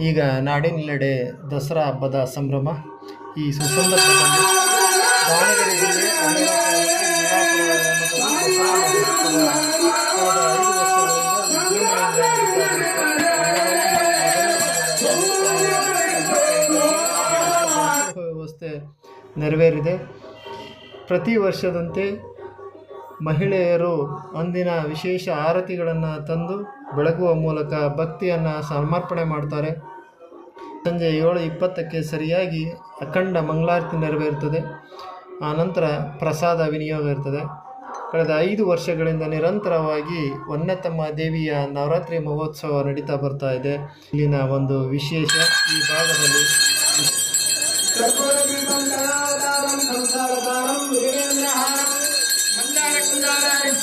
ಈಗ ನಾಡಿನೆಲ್ಲೆಡೆ ದಸರಾ ಹಬ್ಬದ ಸಂಭ್ರಮ. ಈ ಸುಸಂದರ್ಭದಲ್ಲಿ ವ್ಯವಸ್ಥೆ ನೆರವೇರಿದೆ. ಪ್ರತಿ ವರ್ಷದಂತೆ ಮಹಿಳೆಯರು ಅಂದಿನ ವಿಶೇಷ ಆರತಿಗಳನ್ನು ತಂದು ಬೆಳಗುವ ಮೂಲಕ ಭಕ್ತಿಯನ್ನು ಸಮರ್ಪಣೆ ಮಾಡ್ತಾರೆ. ಸಂಜೆ ಏಳು ಇಪ್ಪತ್ತಕ್ಕೆ ಸರಿಯಾಗಿ ಅಖಂಡ ಮಂಗಳಾರತಿ ನೆರವೇರುತ್ತದೆ ಆನಂತರ ಪ್ರಸಾದ ವಿನಿಯೋಗ ಇರ್ತದೆ. ಕಳೆದ ಐದು ವರ್ಷಗಳಿಂದ ನಿರಂತರವಾಗಿ ವನ್ನತಮ್ಮ ದೇವಿಯ ನವರಾತ್ರಿ ಮಹೋತ್ಸವ ನಡೀತಾ ಬರ್ತಾ ಇದೆ. ಇಲ್ಲಿನ ಒಂದು ವಿಶೇಷ ಈ ಭಾಗದಲ್ಲಿ.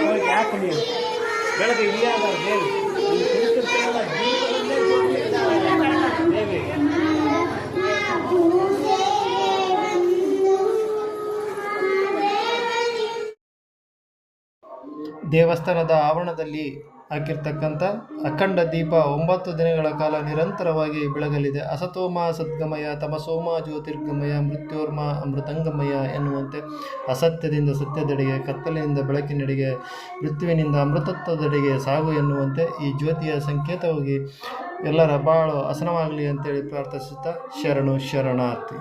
ಹೋಗಿ ಯಾಕೆ ನೀನು ಬೆಳಗ್ಗೆ ಇಲ್ಲಿ ದೇವಿ ದೇವಸ್ಥಾನದ ಆವರಣದಲ್ಲಿ ಹಾಕಿರ್ತಕ್ಕಂಥ ಅಖಂಡ ದೀಪ ಒಂಬತ್ತು ದಿನಗಳ ಕಾಲ ನಿರಂತರವಾಗಿ ಬೆಳಗಲಿದೆ. ಅಸತೋಮ ಸದ್ಗಮಯ ತಮಸೋಮ ಜ್ಯೋತಿರ್ಗಮಯ ಮೃತ್ಯೋರ್ಮ ಅಮೃತಂಗಮಯ ಎನ್ನುವಂತೆ ಅಸತ್ಯದಿಂದ ಸತ್ಯದೆಡೆಗೆ, ಕತ್ತಲೆಯಿಂದ ಬೆಳಕಿನೆಡೆಗೆ ಮೃತ್ಯುವಿನಿಂದ ಅಮೃತತ್ವದೆಡೆಗೆ ಸಾಗು ಎನ್ನುವಂತೆ ಈ ಜ್ಯೋತಿಯ ಸಂಕೇತವಾಗಿ ಎಲ್ಲರ ಬಾಳು ಹಸನವಾಗಲಿ ಅಂತೇಳಿ ಪ್ರಾರ್ಥಿಸುತ್ತಾ ಶರಣು ಶರಣಾರ್ಥಿ.